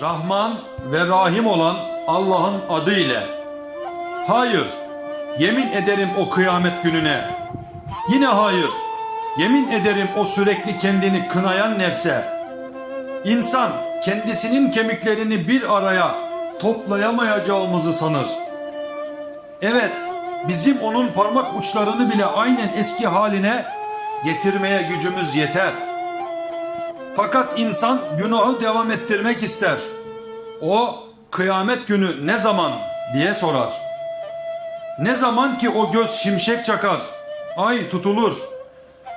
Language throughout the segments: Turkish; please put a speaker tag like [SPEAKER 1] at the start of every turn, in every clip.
[SPEAKER 1] Rahman ve Rahim olan Allah'ın adı ile. Hayır, yemin ederim o kıyamet gününe. Yine hayır, yemin ederim o sürekli kendini kınayan nefse. İnsan kendisinin kemiklerini bir araya toplayamayacağımızı sanır. Evet, bizim onun parmak uçlarını bile aynen eski haline getirmeye gücümüz yeter. Fakat insan günahı devam ettirmek ister. O kıyamet günü ne zaman diye sorar. Ne zaman ki o göz şimşek çakar, ay tutulur,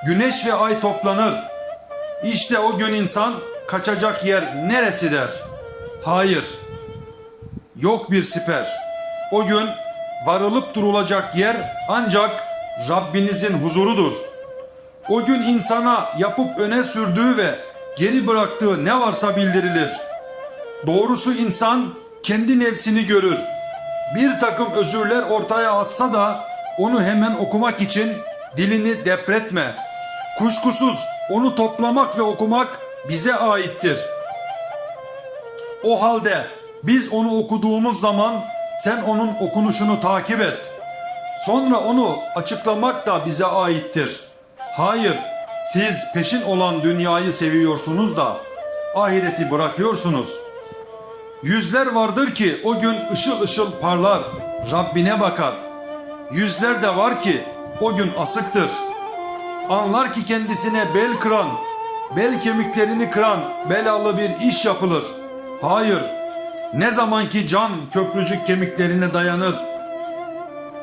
[SPEAKER 1] güneş ve ay toplanır. İşte o gün insan kaçacak yer neresi der. Hayır, yok bir siper. O gün varılıp durulacak yer ancak Rabbinizin huzurudur. O gün insana yapıp öne sürdüğü ve geri bıraktığı ne varsa bildirilir. Doğrusu insan kendi nefsini görür. Bir takım özürler ortaya atsa da onu hemen okumak için dilini depretme. Kuşkusuz onu toplamak ve okumak bize aittir. O halde biz onu okuduğumuz zaman sen onun okunuşunu takip et. Sonra onu açıklamak da bize aittir. Hayır, siz peşin olan dünyayı seviyorsunuz da ahireti bırakıyorsunuz. Yüzler vardır ki o gün ışıl ışıl parlar, Rabbine bakar. Yüzler de var ki o gün asıktır. Anlar ki kendisine bel kıran, bel kemiklerini kıran belalı bir iş yapılır. Hayır, ne zaman ki can köprücük kemiklerine dayanır,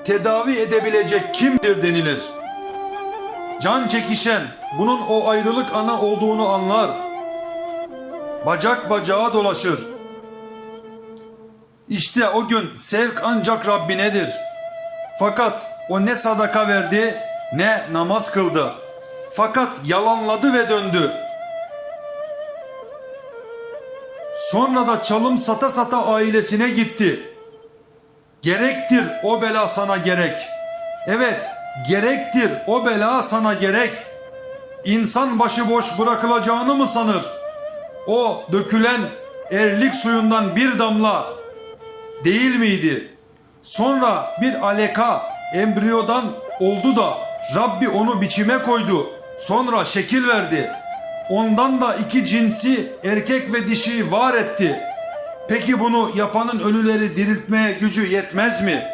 [SPEAKER 1] tedavi edebilecek kimdir denilir. Can çekişen bunun o ayrılık ana olduğunu anlar. Bacak bacağa dolaşır. İşte o gün sevk ancak Rabbinedir. Fakat o ne sadaka verdi ne namaz kıldı. Fakat yalanladı ve döndü. Sonra da çalım sata sata ailesine gitti. Gerektir o bela sana gerek. Evet, gerektir o bela sana gerek. İnsan başıboş bırakılacağını mı sanır? O dökülen erlik suyundan bir damla değil miydi? Sonra bir aleka embriyodan oldu da Rabbi onu biçime koydu. Sonra şekil verdi. Ondan da iki cinsi erkek ve dişiyi var etti. Peki bunu yapanın ölüleri diriltmeye gücü yetmez mi?